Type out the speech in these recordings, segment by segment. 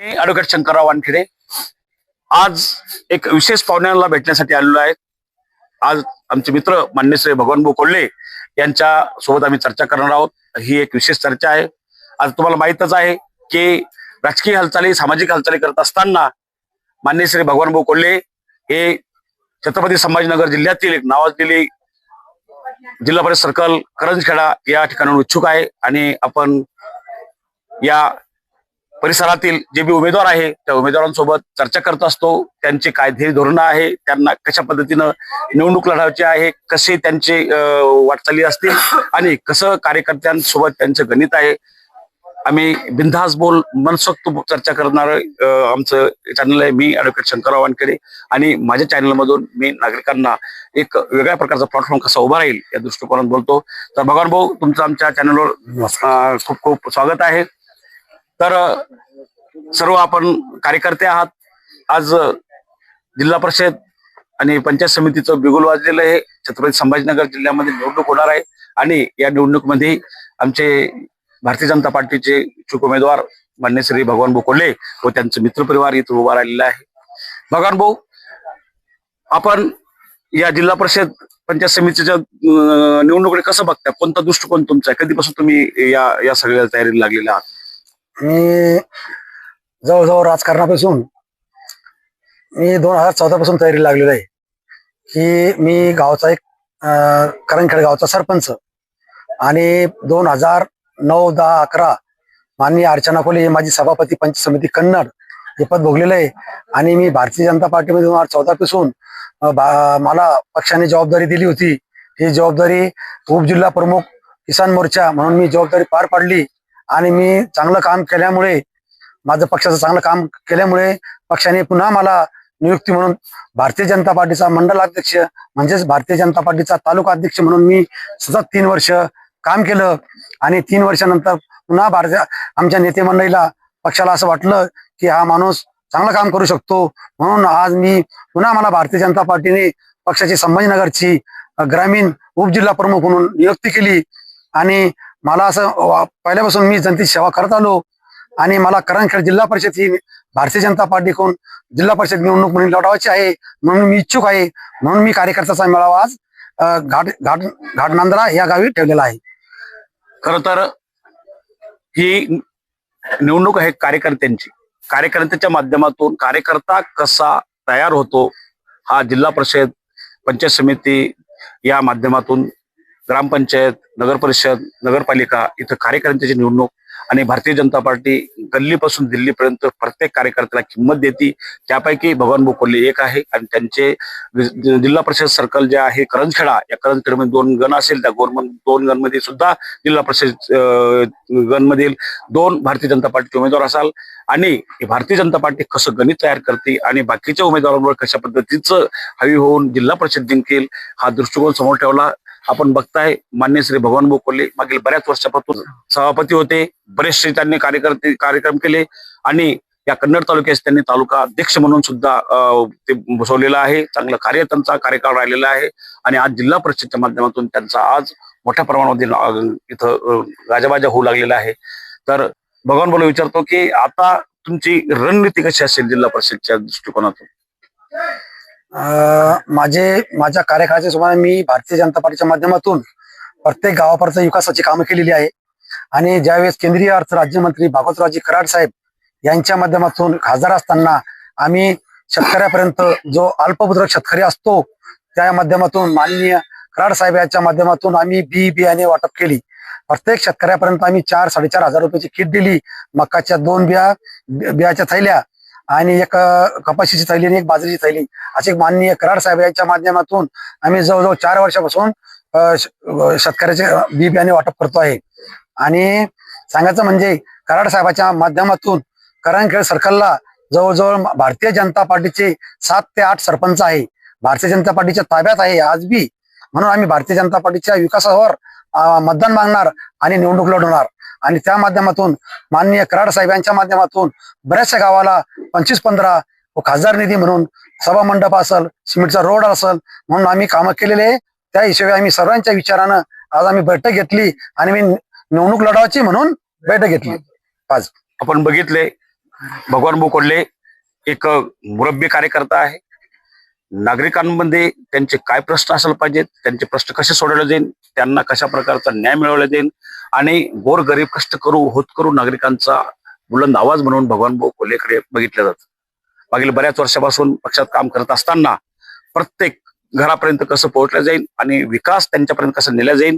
मी advocate Shankarrao Wankhede. आज एक विशेष पाहुण्यांना भेटण्यासाठी आलेलो आहे. आज आमचे मित्र मान्य श्री भगवान कोल्हे यांच्या सोबत आम्ही चर्चा करणार आहोत. ही एक विशेष चर्चा आहे. आज तुम्हाला माहितच आहे की राजकीय हालचाली सामाजिक हालचाली करत असताना मान्य श्री भगवान भाऊ कोल्हे हे छत्रपती संभाजीनगर जिल्ह्यातील एक नावाजलेली जिल्हा परिषद सर्कल करंजखेडा या ठिकाणाहून इच्छुक आहे. आणि आपण या परिसरातील जे बी उमेदवार आहे त्या उमेदवारांसोबत चर्चा करत असतो. त्यांचे काय धोरणं आहे त्यांना कशा पद्धतीनं निवडणूक लढवायची आहे कसे त्यांचे वाटचाली असतील आणि कसं कार्यकर्त्यांसोबत त्यांचं गणित आहे. आम्ही बिनधास बोल मनसोक्त चर्चा करणार आमचं चॅनल आहे मी ॲडव्होकेट शंकरराव वानखेडे आणि माझ्या चॅनलमधून मी नागरिकांना एक वेगळ्या प्रकारचा प्लॅटफॉर्म कसा उभा राहील या दृष्टिकोनात बोलतो. तर भगवान भाऊ तुमचं आमच्या चॅनलवर खूप खूप स्वागत आहे. तर सर्व आपण कार्यकर्ते आहात. आज जिल्हा परिषद आणि पंचायत समितीचं बिगुल वाजलेलं आहे. छत्रपती संभाजीनगर जिल्ह्यामध्ये निवडणूक होणार आहे. आणि या निवडणुकीमध्ये आमचे भारतीय जनता पार्टीचे इच्छुक उमेदवार मान्य श्री भगवान भाऊ कोल्हे व त्यांचं मित्रपरिवार इथं उभा राहिलेला आहे. भगवान भाऊ आपण या जिल्हा परिषद पंचायत समितीच्या निवडणुकीकडे कसं बघता? कोणता दृष्टिकोन तुमचा आहे? कधीपासून तुम्ही या या सगळ्या तयारीला लागलेला आहात? मी जवळजवळ राजकारणापासून मी दोन हजार चौदा पासून तयारी लागलेलो आहे. की मी गावचा एक अं, गावचा सरपंच आणि दोन हजार नऊ दहा अकरा माननीय अर्चना कोले हे माझी सभापती पंच समिती कन्नड हे पद भोगलेलं आहे. आणि मी भारतीय जनता पार्टीमध्ये दोन हजार चौदा पासून मला पक्षाने जबाबदारी दिली होती. ही जबाबदारी उपजिल्हा प्रमुख किसान मोर्चा म्हणून मी जबाबदारी पार पाडली. आणि मी चांगलं काम केल्यामुळे माझं पक्षाचं चांगलं काम केल्यामुळे पक्षाने पुन्हा मला नियुक्ती म्हणून भारतीय जनता पार्टीचा मंडल अध्यक्ष म्हणजेच भारतीय जनता पार्टीचा तालुका अध्यक्ष म्हणून मी सतत तीन वर्ष काम केलं. आणि तीन वर्षानंतर पुन्हा भारतीय आमच्या नेते मंडळीला पक्षाला असं वाटलं की हा माणूस चांगलं काम करू शकतो. म्हणून आज मी पुन्हा मला भारतीय जनता पार्टीने पक्षाची संभाजीनगरची ग्रामीण उपजिल्हा प्रमुख म्हणून नियुक्ती केली. आणि मला असं पहिल्यापासून मी जनतेची सेवा करत आलो. आणि मला करंजखेड जिल्हा परिषद ही भारतीय जनता पार्टीकडून जिल्हा परिषद निवडणूक म्हणून लढवायची आहे म्हणून मी इच्छुक आहे. म्हणून मी कार्यकर्त्याचा मेळावा आज घाट घाट घाटनांदरा या गावी ठेवलेला आहे. खर तर ही निवडणूक आहे कार्यकर्त्यांची. कार्यकर्त्याच्या माध्यमातून कार्यकर्ता कसा तयार होतो हा जिल्हा परिषद पंचायत समिती या माध्यमातून ग्रामपंचायत नगर परिषद नगरपालिका इथं कार्यकर्त्यांची निवडणूक आणि भारतीय जनता पार्टी गल्लीपासून दिल्लीपर्यंत प्रत्येक कार्यकर्त्याला किंमत देते. त्यापैकी भगवान बोकोल्ले एक आहे आणि त्यांचे जिल्हा परिषद सर्कल जे आहे करंजखेडा या करंजखेडमध्ये दोन गण असेल त्या गोरमन दोन गणमध्ये सुद्धा जिल्हा परिषद अं, गणमधील दोन भारतीय जनता पार्टीचे उमेदवार असाल. आणि भारतीय जनता पार्टी कसं गणित तयार करते आणि बाकीच्या उमेदवारांवर कशा पद्धतीचं हवी होऊन जिल्हा परिषद जिंकेल हा दृष्टिकोन समोर ठेवला. आपण बघताय मान्य श्री भगवान बोकोले मागील बऱ्याच वर्षापासून सभापती होते. बरेचसे त्यांनी कार्यकर्ते कार्यक्रम केले आणि या कन्नड तालुक्यात त्यांनी तालुका अध्यक्ष म्हणून सुद्धा अं, ते बसवलेलं आहे. चांगलं कार्य त्यांचा कार्यकाळ राहिलेला आहे आणि आज जिल्हा परिषदच्या माध्यमातून त्यांचा आज मोठ्या प्रमाणामध्ये इथं गाजाबाजा होऊ लागलेला आहे. तर भगवान बोला विचारतो की आता तुमची रणनीती कशी असेल जिल्हा परिषदच्या दृष्टिकोनातून? माझे माझ्या कार्यकाळाच्या सुमारे मी भारतीय जनता पार्टीच्या माध्यमातून प्रत्येक गावापर्यंत विकासाची कामं केलेली आहे. आणि ज्यावेळेस केंद्रीय अर्थ राज्यमंत्री भागवतरावजी कराड साहेब यांच्या माध्यमातून खासदार असताना आम्ही शेतकऱ्यापर्यंत जो अल्पभूद्रक शेतकरी असतो त्या माध्यमातून माननीय कराड साहेब यांच्या माध्यमातून आम्ही बी बियाणे वाटप केली. प्रत्येक शेतकऱ्यापर्यंत आम्ही चार साडेचार हजार रुपयाची किट दिली. मकाच्या दोन बिया बियाच्या थैल्या आणि एक कपाशीची थैली आणि एक बाजरीची थैली. असे माननीय कराड साहेब यांच्या माध्यमातून आम्ही जवळजवळ चार वर्षापासून शेतकऱ्याचे बी बियाणे वाटप करतो आहे. आणि सांगायचं म्हणजे कराड साहेबाच्या माध्यमातून करंजखेड सर्कलला जवळजवळ भारतीय जनता पार्टीचे सात ते आठ सरपंच आहे. भारतीय जनता पार्टीच्या ताब्यात आहे आज बी. म्हणून आम्ही भारतीय जनता पार्टीच्या विकासावर मतदान मागणार आणि निवडणूक लढवणार. आणि त्या माध्यमातून माननीय कराड साहेबांच्या माध्यमातून बऱ्याचशा गावाला पंचवीस पंधरा व खासदार निधी म्हणून सभा मंडप असेल सिमेंटचा रोड असेल म्हणून आम्ही कामं केलेले त्या हिशोबी आम्ही सर्वांच्या विचारानं आज आम्ही बैठक घेतली आणि मी निवडणूक लढवायची म्हणून बैठक घेतली. आज. आपण बघितले भगवान बोकोडले एक मुरब्बी कार्यकर्ता आहे. नागरिकांमध्ये त्यांचे काय प्रश्न असायला पाहिजेत त्यांचे प्रश्न कसे सोडवले जाईल त्यांना कशा प्रकारचा न्याय मिळवला जाईल आणि गोरगरीब कष्ट करू होत करू नागरिकांचा बुलंद आवाज म्हणून भगवान भाऊ कोल्हेकडे बघितलं जातं. मागील बऱ्याच वर्षापासून पक्षात काम करत असताना प्रत्येक घरापर्यंत कसं पोहोचलं जाईल आणि विकास त्यांच्यापर्यंत कसं नेला जाईल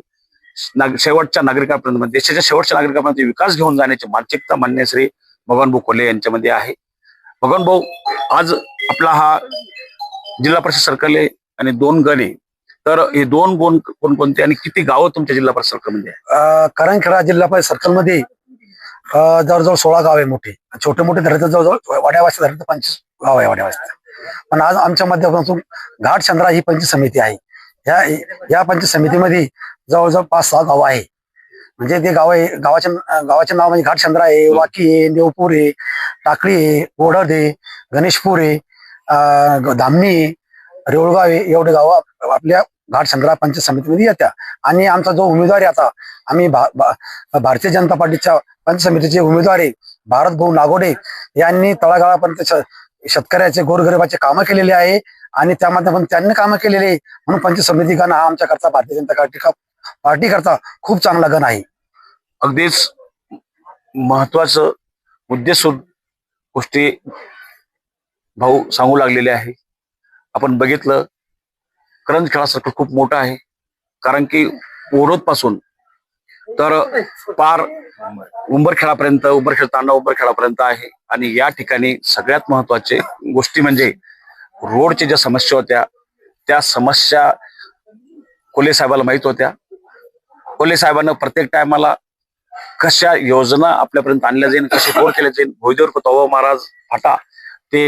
नाग- शेवटच्या नागरिकांपर्यंत म्हणजे देशाच्या शेवटच्या नागरिकांपर्यंत विकास घेऊन जाण्याची मानसिकता मान्य श्री भगवान भाऊ कोल्हे यांच्यामध्ये आहे. भगवान भाऊ आज आपला हा जिल्हा परिषद सरकारले आणि दोन गणे तर हे दोन कोण कोणकोणते आणि किती गावं तुमच्या जिल्हा परिषद सर्कलमध्ये म्हणजे आहे अं, जिल्हा परिषद सर्कलमध्ये जवळजवळ सोळा गाव आहे मोठे. छोटे मोठे धरत जवळजवळ वाड्यावासी धरत पंचवीस गाव आहे वाड्यावासी. पण आज आमच्या माध्यमातून घाट चंद्रा ही पंच समिती आहे. या या पंच समितीमध्ये जवळजवळ पाच सहा गाव आहे. म्हणजे ते गाव आहे गावाचे गावाचे नाव म्हणजे घाटचंद्रा आहे वाकी आहे नेवपूर आहे टाकळी आहे ओढद आहे गणेशपूर आहे ग- धामणी आहे रेवळगाव एवढे गाव आपल्या घाट पंच समितीमध्ये येत्या. आणि आमचा जो उमेदवार आहे आता आम्ही भा- भा- भारतीय जनता पार्टीच्या पंच समितीचे उमेदवार आहे भारत भाऊ नागोडे यांनी तळागाळापर्यंत शेतकऱ्याचे गोरगरिबाचे कामं केलेले आहे आणि त्यामध्ये पण त्यांनी कामं केलेले आहे. म्हणून पंच समिती गण हा आमच्या करता भारतीय जनता पार्टी पार्टी करता खूप चांगला गण आहे. अगदीच महत्वाचं उद्देश गोष्टी भाऊ सांगू लागलेले आहे. आपण बघितलं करंज खेळासारखं खूप मोठं आहे. कारण की ओरोदपासून तर पार उंबर खेळापर्यंत उंबर खेळताना तांडा उंबरखेळापर्यंत आहे. आणि या ठिकाणी सगळ्यात महत्त्वाचे गोष्टी म्हणजे रोडच्या ज्या समस्या होत्या त्या समस्या कोले साहेबाला माहीत होत्या. कोले साहेबांना प्रत्येक टायमाला कशा योजना आपल्यापर्यंत आणल्या जाईल कसे रोड केल्या जाईल भोईदेवर तवा महाराज फाटा ते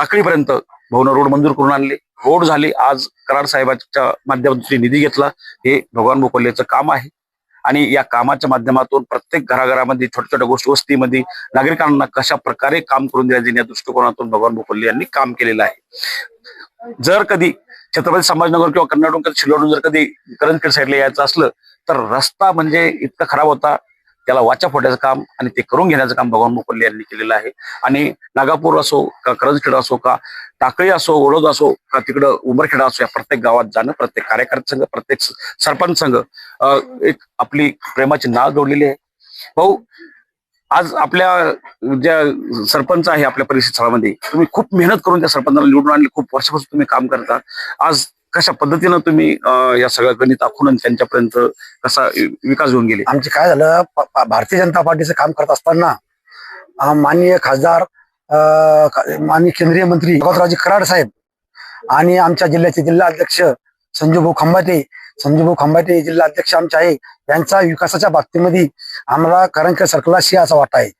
अं, भवन रोड मंजूर करून आणले. रोड झाले आज कराड साहेबांच्या माध्यमातून निधी घेतला. हे भगवान बोकोल्लेचं काम आहे. आणि या कामाच्या माध्यमातून प्रत्येक घराघरामध्ये छोट्या छोट्या गोष्टी वस्तीमध्ये नागरिकांना कशा प्रकारे काम करून दिल्या जाईल या दृष्टिकोनातून भगवान बोकोल्ले यांनी काम केलेलं आहे. जर कधी छत्रपती संभाजीनगर किंवा कर्नाटक शिलोडून जर कधी करंजखेड साईडला यायचं असलं तर रस्ता म्हणजे इतका खराब होता. त्याला वाचा फोडण्याचं काम आणि ते करून घेण्याचं काम भगवान मुकुल्ले यांनी केलेलं आहे. आणि नागापूर असो का करंजखेड असो का टाकळी असो ओळद असो का तिकडं उमरखेडा असो या प्रत्येक गावात जाणं प्रत्येक कार्यकर्ते संघ प्रत्येक सरपंच संघ अं, एक आपली प्रेमाची नाव जोडलेली आहे. भाऊ आज आपल्या ज्या सरपंच आहे आपल्या परिषद स्थळामध्ये तुम्ही खूप मेहनत करून त्या सरपंचाला निवडून आणले खूप वर्षापासून तुम्ही काम करता. आज कशा पद्धतीनं तुम्ही अं, या सगळ्या गणित आखून आणि त्यांच्यापर्यंत कसा विकास घेऊन गेले? आमचे काय झालं प- प- भारतीय जनता पार्टीचं काम करत असताना अं, माननीय खासदार अं, खा- माननीय केंद्रीय मंत्री भगवतरावजी कराड साहेब आणि आमच्या जिल्ह्याचे जिल्हा अध्यक्ष संजूभाऊ खंबाटे संजूभाऊ खंबाटे जिल्हा अध्यक्ष आमचे आहे. यांचा विकासाच्या बाबतीमध्ये आम्हाला करंजखेड सर्कलाशी असा वाटा आहे.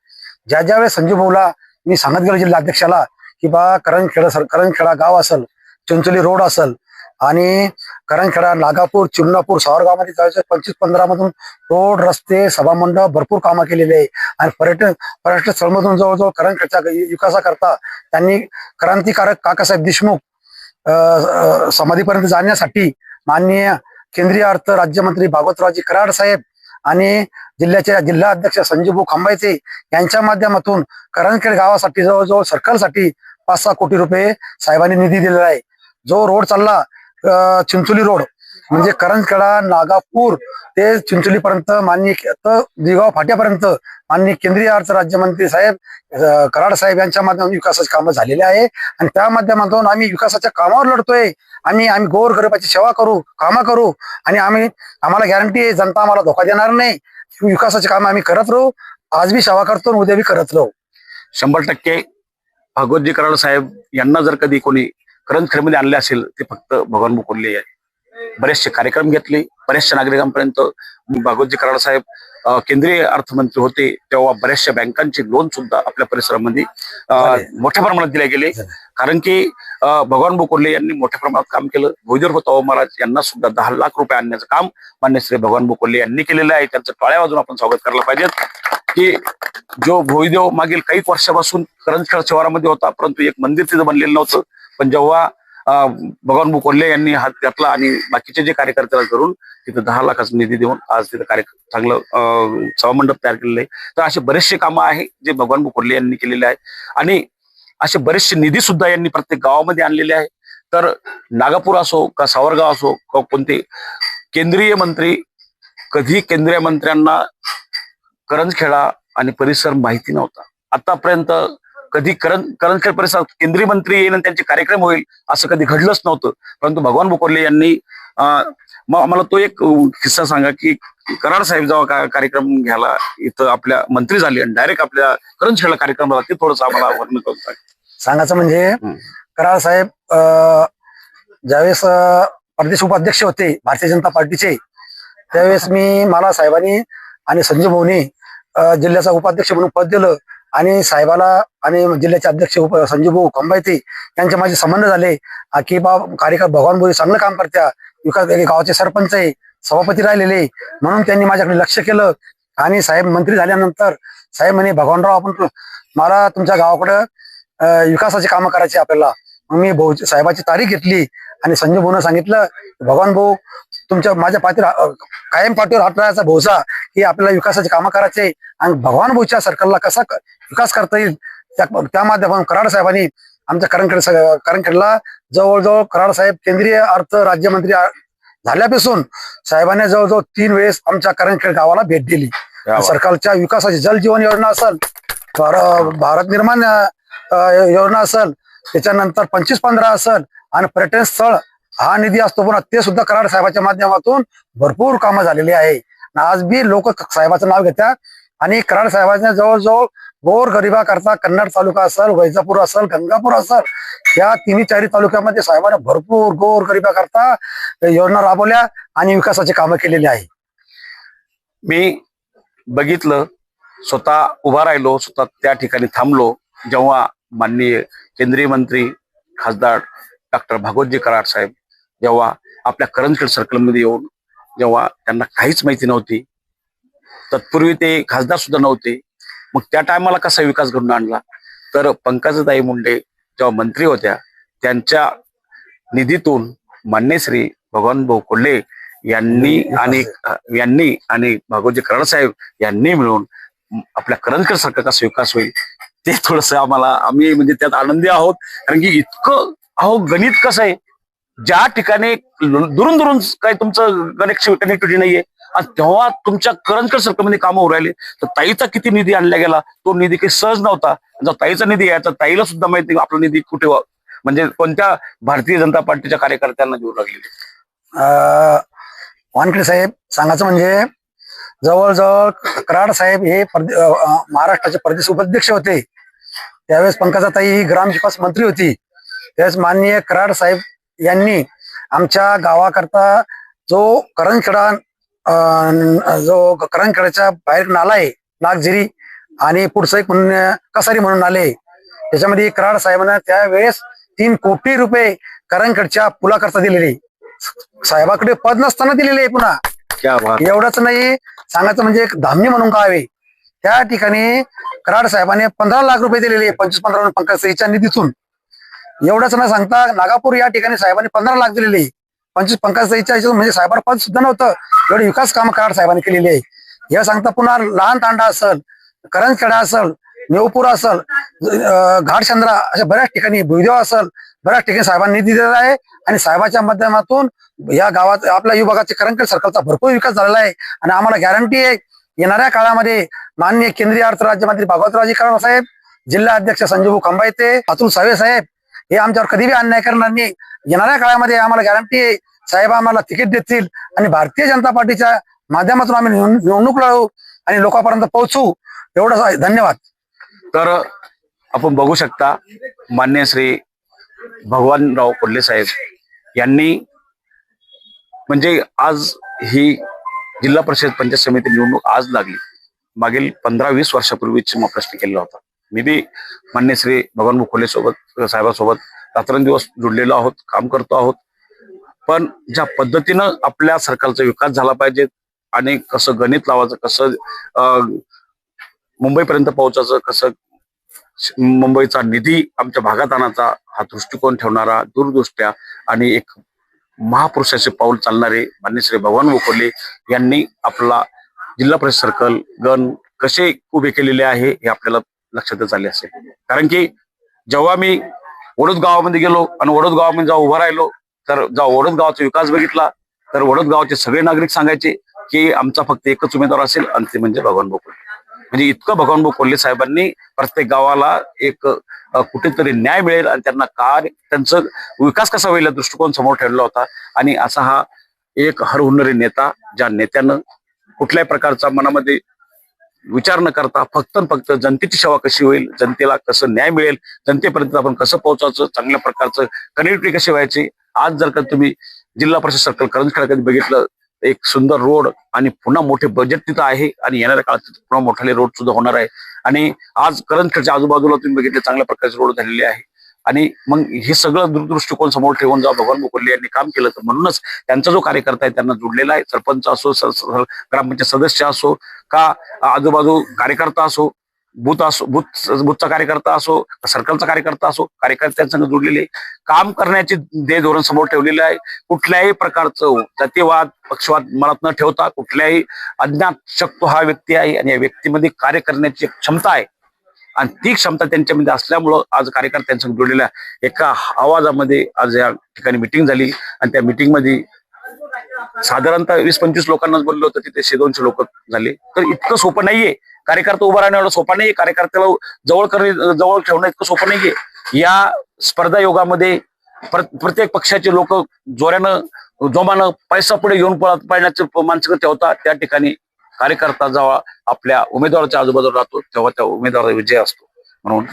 ज्या ज्या वेळेस संजूभाऊला मी सांगत गेलो जिल्हा अध्यक्षाला की बा करंखेडा सर करंखेडा गाव असेल चंचोली रोड असेल आणि करणखेडा नागापूर चिमणापूर सावरगावमध्ये जायचं पंचवीस पंधरा मधून रोड रस्ते सभामंडळ भरपूर कामं केलेली आहे. आणि पर्यटन पर्यटन स्थळमधून जवळजवळ करणखेडच्या विकासाकरता त्यांनी क्रांतिकारक काकासाहेब देशमुख समाधीपर्यंत जाण्यासाठी माननीय केंद्रीय अर्थ राज्यमंत्री भागवतरावजी कराड साहेब आणि जिल्ह्याचे जिल्हा अध्यक्ष संजीवभाऊ खांबायचे यांच्या माध्यमातून करणखेड गावासाठी जवळजवळ सरकारसाठी पाच सहा कोटी रुपये साहेबांनी निधी दिलेला आहे. जो रोड चालला चिंचोली रोड. म्हणजे करंजखेडा नागापूर ते चिंचोली पर्यंत माननीय दिगाव फाट्यापर्यंत माननीय केंद्रीय अर्थ राज्यमंत्री साहेब कराड साहेब यांच्या माध्यमातून विकासाची कामं झालेली आहे. आणि त्या माध्यमातून आम्ही विकासाच्या कामावर लढतोय. आम्ही आम्ही गोर गरिबाची सेवा करू कामं करू. आणि आम्ही आम्हाला गॅरंटी आहे जनता आम्हाला धोका देणार नाही. विकासाचे काम आम्ही करत राहू. आज बी सेवा करतो उद्या बी करत राहू. शंभर टक्के भगवतजी कराड साहेब यांना जर कधी कोणी करंजखेडमध्ये आणले असेल ते फक्त भगवान मुकुल्ले आहे. बरेचसे कार्यक्रम घेतले. बऱ्याचशा नागरिकांपर्यंत भागवतजी कराड साहेब केंद्रीय अर्थमंत्री होते. तेव्हा बऱ्याचशा बँकांचे लोन सुद्धा आपल्या परिसरामध्ये. मोठ्या प्रमाणात दिले गेले. कारण की भगवान बोकोल्ले यांनी मोठ्या प्रमाणात काम केलं. भोईदेव तवा महाराज यांना सुद्धा दहा लाख रुपये आणण्याचं काम मान्य श्री भगवान बोकोल्ले यांनी केलेलं आहे. त्यांचं टाळ्या वाजून आपण स्वागत करायला पाहिजेत. की जो भोईदेव मागील काही वर्षापासून करंजखेड शहरामध्ये होता परंतु एक मंदिर तिथं बनलेलं नव्हतं. पण जेव्हा भगवान भाऊ कोल्हे यांनी हात घातला आणि बाकीचे जे कार्यकर्त्याला करून तिथं दहा लाखाचा निधी देऊन आज तिथं कार्य चांगलं अं, सभामंडप तयार केलेलं आहे. तर असे बरेचसे कामं आहे जे भगवान भाऊ कोल्हे यांनी केलेले आहे. आणि असे बरेचसे निधी सुद्धा यांनी प्रत्येक गावामध्ये आणलेले आहे. तर नागापूर असो का सावरगाव असो का कोणते केंद्रीय मंत्री कधी केंद्रीय मंत्र्यांना करंजखेडा आणि परिसर माहिती नव्हता. आतापर्यंत कधी करण करंजखेड परिसरात केंद्रीय मंत्री येईन आणि त्यांचे कार्यक्रम होईल असं कधी घडलंच नव्हतं परंतु भगवान बोकोल्ले यांनी मला तो एक किस्सा सांगा की कराड साहेब जेव्हा का- कार्यक्रम घ्यायला इथं आपल्या मंत्री झाले आणि डायरेक्ट आपल्या करंजखेडला कार्यक्रम झाला ते थोडंसं आम्हाला वर्णन करून सांगा. सांगायचं म्हणजे. कराड साहेब अं, ज्यावेळेस प्रदेश उपाध्यक्ष होते भारतीय जनता पार्टीचे त्यावेळेस मी मला साहेबांनी आणि संजय भाऊनी जिल्ह्याचा उपाध्यक्ष म्हणून पद दिलं आणि साहेबाला आणि जिल्ह्याचे अध्यक्ष उप संजीव भाऊ खंबायते यांचे माझे संबंध झाले. की बा कार्यकर भगवान बोरी चांगलं काम करत्या. विकास गावाचे सरपंच आहे सभापती राहिलेले म्हणून त्यांनी माझ्याकडे लक्ष केलं. आणि साहेब मंत्री झाल्यानंतर साहेब म्हणे भगवानराव आपण मला तुमच्या गावाकडं विकासाचे विकासाची कामं करायची आपल्याला. मग मी भाऊ साहेबाची तारीख घेतली आणि संजीव भाऊनं सांगितलं भगवान भाऊ तुमच्या माझ्या पाठीवर कायम पाठीवर हात राहायचा भाऊचा की आपल्याला विकासाची कामं करायचे आणि भगवान भाऊच्या सर्कलला कसा विकास करता येईल त्या त्या माध्यमातून कराड साहेबांनी आमच्या करणखेड स- करणखेडला जवळजवळ कराड साहेब केंद्रीय अर्थ राज्यमंत्री झाल्यापासून साहेबांनी जवळजवळ तीन वेळेस आमच्या करणखेड गावाला भेट दिली. सरकारच्या विकासाची जल जीवन योजना असेल भार- भारत निर्माण योजना असेल त्याच्यानंतर पंचवीस पंधरा असेल आणि पर्यटन स्थळ हा निधी असतो पुन्हा ते सुद्धा कराड साहेबाच्या माध्यमातून भरपूर कामं झालेली आहे. आज बी लोक साहेबाचं नाव घेतात. आणि कराड साहेबांच्या जवळजवळ गोर गरिबा करता कन्नड तालुका असेल वैजापूर असेल गंगापूर असेल या तिन्ही चारी तालुक्यामध्ये साहेबांना भरपूर गोर गरिबा करता योजना राबवल्या आणि विकासाची कामं केलेली आहे. मी बघितलं स्वतः उभा राहिलो स्वतः त्या ठिकाणी थांबलो जेव्हा माननीय केंद्रीय मंत्री खासदार डॉक्टर भागवतजी कराड साहेब जेव्हा आपल्या करंजखेड सर्कलमध्ये येऊन जेव्हा त्यांना काहीच माहिती नव्हती तत्पूर्वी ते खासदार सुद्धा नव्हते मग त्या टायमाला कसा विकास घडून आणला? तर पंकजताई मुंडे जेव्हा मंत्री होत्या त्यांच्या निधीतून मान्य श्री भगवान भाऊ कोल्हे यांनी आणि यांनी आणि भागवतजी कराड साहेब यांनी मिळून आपल्या करंजकर सारखा कसा विकास होईल ते थोडस आम्हाला आम्ही म्हणजे त्यात आनंदी आहोत कारण की इतकं अहो गणित कसं आहे? ज्या ठिकाणी दुरून दुरून काही तुमचं कनेक्शन कनेक्टिव्हिटी नाहीये आणि तेव्हा तुमच्या करंजकर सरकारमध्ये म्हणजे कामं होऊ राहिले. तर ताईचा किती निधी आणला गेला? तो निधी काही सहज नव्हता. जर ताईचा निधी यायचा ताईला सुद्धा माहिती आपला निधी कुठे म्हणजे कोणत्या भारतीय जनता पार्टीच्या कार्यकर्त्यांना देऊ लागलेले अं, वानखेडे साहेब सांगायचं म्हणजे जवळजवळ कराड साहेब हे महाराष्ट्राचे प्रदेश उपाध्यक्ष होते. त्यावेळेस पंकजाताई ही ग्रामविकास मंत्री होती. त्यावेळेस माननीय कराड साहेब यांनी आमच्या गावाकरता जो करंजखेडा अं, जो करंजखेड्याच्या बाहेर नाला आहे नागझिरी आणि पुढचं एक म्हणून कसारी म्हणून नाले आहे. त्याच्यामध्ये कराड साहेबांना त्यावेळेस तीन कोटी रुपये करंजखेडच्या पुलाकरता दिलेले साहेबाकडे पद नसताना दिलेले आहे पुन्हा. एवढंच नाही सांगायचं म्हणजे एक धामणी म्हणून आहे. त्या ठिकाणी कराड साहेबांनी पंधरा लाख रुपये दिलेले पंचवीस पंधरा पंकज निधीतून. एवढंच न सांगता नागापूर या ठिकाणी साहेबांनी पंधरा लाख दिलेली पंचवीस पंकज म्हणजे साहेबांना पद सुद्धा नव्हतं. एवढे विकास काम कराड साहेबांनी केलेली आहे. हे सांगता पुन्हा लहान तांडा असल करंजखेडा असल नेवपूर असल घाटचंद्रा अशा बऱ्याच ठिकाणी भुईदेव असल बऱ्याच ठिकाणी साहेबांनी निधी दिलेला आहे. आणि साहेबाच्या माध्यमातून या गावात आपल्या विभागाचे करंजखेड सर्कलचा भरपूर विकास झालेला आहे. आणि आम्हाला गॅरंटी आहे येणाऱ्या काळामध्ये माननीय केंद्रीय अर्थ राज्यमंत्री भागवतरावजी कराड साहेब जिल्हा अध्यक्ष संजीव खंबायते अतुल सावे साहेब हे आमच्यावर कधी बी अन्याय करणार नाही. येणाऱ्या काळामध्ये आम्हाला गॅरंटी आहे. साहेब आम्हाला तिकीट देतील आणि भारतीय जनता पार्टीच्या माध्यमातून आम्ही निवडणूक लढवू आणि लोकांपर्यंत पोहोचू एवढंच आहे. धन्यवाद. तर आपण बघू शकता मान्य श्री भगवानराव कोल्हे साहेब यांनी म्हणजे आज ही जिल्हा परिषद पंचायत समिती निवडणूक आज लागली. मागील पंधरा वीस वर्षापूर्वीच मग प्रश्न केला होता. मी बी मान्य श्री भगवान कोल्हे सोबत साहेबांसोबत रात्रंदिवस जुडलेलो आहोत काम करतो आहोत. पण ज्या पद्धतीनं आपल्या सरकारचा विकास झाला पाहिजे आणि कसं गणित लावायचं कसं अं, मुंबईपर्यंत पोहोचायचं कसं मुंबईचा निधी आमच्या भागात आणायचा हा दृष्टिकोन ठेवणारा दूरदृष्ट्या आणि एक महापुरुषाचे पाऊल चालणारे मान्य श्री भगवान गोखोले यांनी आपला जिल्हा परिषद सर्कल गण कसे उभे केलेले आहे हे आपल्याला लक्षातच आले असेल. कारण की जेव्हा मी वडोद गावामध्ये गेलो आणि वडोद गावामध्ये जेव्हा उभा राहिलो तर जेव्हा वडोद गावाचा विकास बघितला तर वडोद गावाचे सगळे नागरिक सांगायचे की आमचा फक्त एकच उमेदवार असेल आणि ते म्हणजे भगवान बोकोले. म्हणजे इतकं भगवान भाऊ कोल्हे साहेबांनी प्रत्येक गावाला एक कुठेतरी न्याय मिळेल आणि त्यांना कार्य त्यांचं विकास कसा होईल दृष्टिकोन समोर ठेवला होता. आणि असा हा एक हरहुन्नरी नेता ज्या नेत्यानं कुठल्याही प्रकारचा मनामध्ये विचार न करता फक्त फक्त जनतेची सेवा कशी होईल जनतेला कसं न्याय मिळेल जनतेपर्यंत आपण कसं पोहोचायचं चांगल्या प्रकारचं कनेक्टिव्हिटी कशी व्हायची आज जर का तुम्ही जिल्हा परिषद सर्कल कधी बघितलं एक सुंदर रोड आणि पुन्हा मोठे बजेट तिथं आहे आणि येणाऱ्या काळात तिथं पुन्हा मोठाले रोड सुद्धा होणार आहे. आणि आज करंजखेडच्या आजूबाजूला तुम्ही बघितले चांगल्या प्रकारचे रोड झालेले आहे. आणि मग हे सगळं दूरदृष्टिकोन समोर ठेवून जेव्हा भगवान मुकुल्ले यांनी काम केलं तर म्हणूनच त्यांचा जो कार्यकर्ता आहे त्यांना जोडलेला आहे. सरपंच असो ग्रामपंचायत सदस्य असो का आजूबाजू कार्यकर्ता असो बूथ असो बूथ बूथचा कार्यकर्ता असो सर्कलचा कार्यकर्ता असो कार्यकर्त्यांसंग जोडलेले काम करण्याचे दे धोरण समोर ठेवलेलं आहे. कुठल्याही प्रकारचं जातीवाद पक्षवाद मनात न ठेवता कुठल्याही अज्ञात शकतो हा व्यक्ती आहे आणि या व्यक्तीमध्ये कार्य करण्याची एक क्षमता आहे. आणि ती क्षमता त्यांच्यामध्ये असल्यामुळं आज कार्यकर्त्यांसंग जोडलेल्या एका आवाजामध्ये आज या ठिकाणी मिटिंग झाली आणि त्या मिटिंगमध्ये साधारणतः वीस पंचवीस लोकांनाच बोललो होतं तिथे शे दोनशे लोक झाले. तर इतकं सोपं नाहीये. कार्यकर्ता उभा राहणं एवढं सोपं नाहीये. कार्यकर्त्याला जवळ करणे जवळ ठेवणं इतकं सोपं नाहीये. या स्पर्धा योगामध्ये प्रत्येक पक्षाचे लोक जोऱ्यानं जोमानं पैसा पुढे घेऊन पळत पाळण्याचे मानसिकता होता. त्या ठिकाणी कार्यकर्ता जेव्हा आपल्या उमेदवाराच्या आजूबाजूला राहतो तेव्हा त्या उमेदवाराचा विजय असतो. म्हणून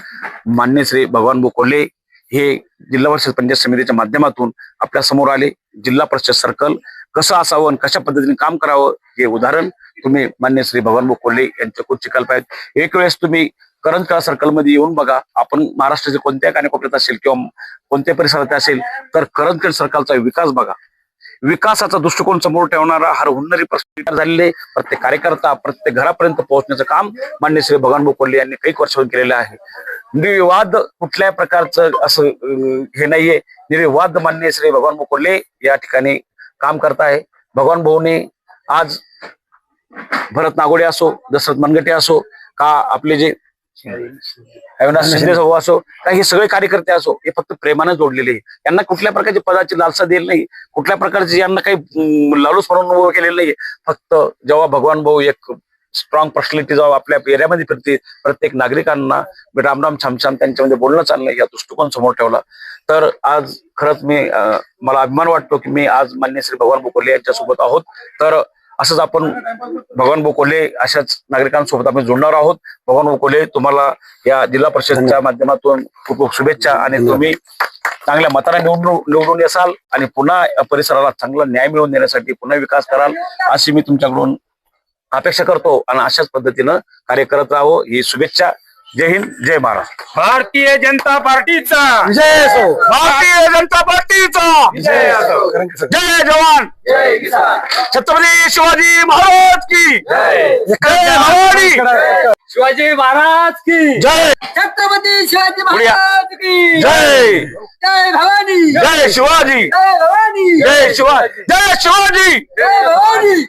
मान्य श्री भगवान बोकोले हे जिल्हा परिषद पंचायत समितीच्या माध्यमातून आपल्यासमोर आले. जिल्हा परिषद सर्कल कसं असावं आणि कशा पद्धतीने काम करावं हे उदाहरण तुम्ही मान्य श्री भगवान कोल्हे यांच्याकडून शिकायला पाहिजे एक वेळेस तुम्ही करंजकाळ सर्कलमध्ये येऊन बघा. आपण महाराष्ट्राच्या कोणत्या कानेकोपऱ्यात असेल किंवा कोणत्या परिसरात असेल तर करंजखेड सर्कलचा विकास बघा. विकासाचा दृष्टिकोन समोर ठेवणारा हर हुन्नरी प्रश्न झालेले प्रत्येक कार्यकर्ता प्रत्येक घरापर्यंत पोहोचण्याचं काम मान्य श्री भगवान कोल्हे यांनी काही वर्षावर केलेलं आहे. निर्विवाद कुठल्याही प्रकारचं असं हे नाहीये. निर्विवाद मान्य श्री भगवान कोल्हे या ठिकाणी काम करताय भगवान भाऊने आज भरत नागोडे असो दशरथ मनगटे असो का आपले जे अविनाश शिंदे भाऊ असो का हे सगळे कार्यकर्ते असो हे फक्त प्रेमानं जोडलेले. यांना कुठल्या प्रकारची पदाची लालसा दिली नाही. कुठल्या प्रकारची यांना काही अं, लालूच म्हणून उभं केलेलं नाही. फक्त जेव्हा भगवान भाऊ एक स्ट्रॉंग पर्सनॅलिटी जेव्हा आपल्या एरियामध्ये फिरते प्रत्येक नागरिकांना रामराम छामछाम त्यांच्यामध्ये बोलणं चाललंय या दृष्टिकोन समोर ठेवला. तर आज खरंच मी मला अभिमान वाटतो की मी आज मान्य श्री भगवान बोकोले यांच्यासोबत आहोत. तर असंच आपण भगवान बोकोले अशाच नागरिकांसोबत आपण जोडणार आहोत. भगवान बोकोले तुम्हाला या जिल्हा परिषदच्या माध्यमातून खूप खूप शुभेच्छा आणि तुम्ही चांगल्या मताने निवडून निवडून येसाल आणि पुन्हा या परिसराला चांगला न्याय मिळवून देण्यासाठी पुन्हा विकास कराल अशी मी तुमच्याकडून अपेक्षा करतो आणि अशाच पद्धतीनं कार्य करत राहावं. ही शुभेच्छा. जय हिंद जय महाराष्ट्र. भारतीय जनता पार्टीचा. विजय असो. भारतीय जनता पार्टीचा. विजय असो. जय जवान. छत्रपती शिवाजी महाराज की. जय. भवानी शिवाजी महाराज की. जय. छत्रपती शिवाजी. महाराज की. जय. जय भवानी. जय शिवाजी. जय भवानी. जय शिवाजी. जय शिवाजी. जय भवानी.